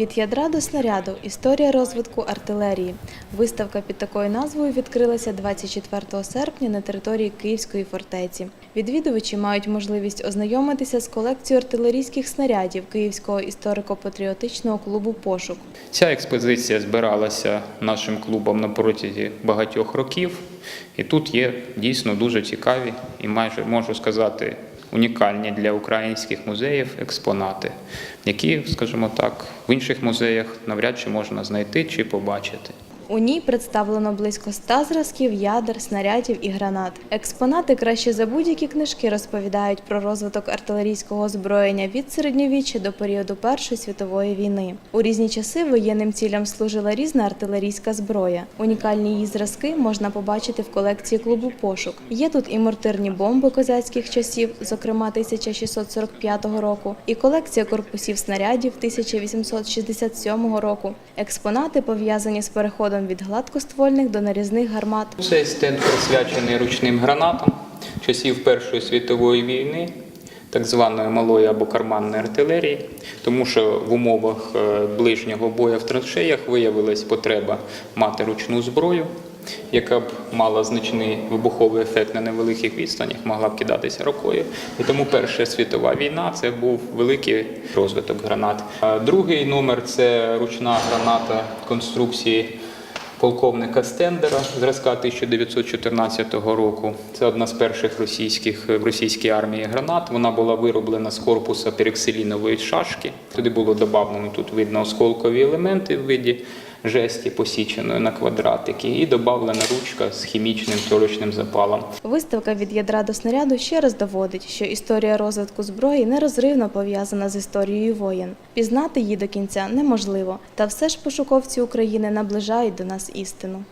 Від ядра до снаряду історія розвитку артилерії. Виставка під такою назвою відкрилася 24 серпня на території Київської фортеці. Відвідувачі мають можливість ознайомитися з колекцією артилерійських снарядів Київського історико-патріотичного клубу Пошук. Ця експозиція збиралася нашим клубом на протязі багатьох років, і тут є дійсно дуже цікаві і майже можу сказати унікальні для українських музеїв експонати, які, скажімо так, в інших музеях навряд чи можна знайти чи побачити. У ній представлено близько 100 зразків ядер, снарядів і гранат. Експонати краще за будь-які книжки розповідають про розвиток артилерійського озброєння від середньовіччя до періоду Першої світової війни. У різні часи воєнним цілям служила різна артилерійська зброя. Унікальні її зразки можна побачити в колекції клубу Пошук. Є тут і мортирні бомби козацьких часів, зокрема 1645 року, і колекція корпусів снарядів 1867 року. Експонати пов'язані з переходом від гладкоствольних до нарізних гармат. Цей стенд присвячений ручним гранатам часів Першої світової війни, так званої малої або карманної артилерії, тому що в умовах е, ближнього бою в траншеях виявилась потреба мати ручну зброю, яка б мала значний вибуховий ефект на невеликих відстанях, могла б кидатися рукою. І тому Перша світова війна це був великий розвиток гранат. Другий номер це ручна граната конструкції полковника Стендера зразка 1914 року. Це одна з перших російських в російській армії гранат. Вона була вироблена з корпуса перекселінової шашки. Туди було додано тут видно осколкові елементи в виді жесті посіченої на квадратики, і додавлена ручка з хімічним торочним запалом. Виставка від ядра до снаряду ще раз доводить, що історія розвитку зброї нерозривно пов'язана з історією воєн. Пізнати її до кінця неможливо, та все ж пошуковці України наближають до нас істину.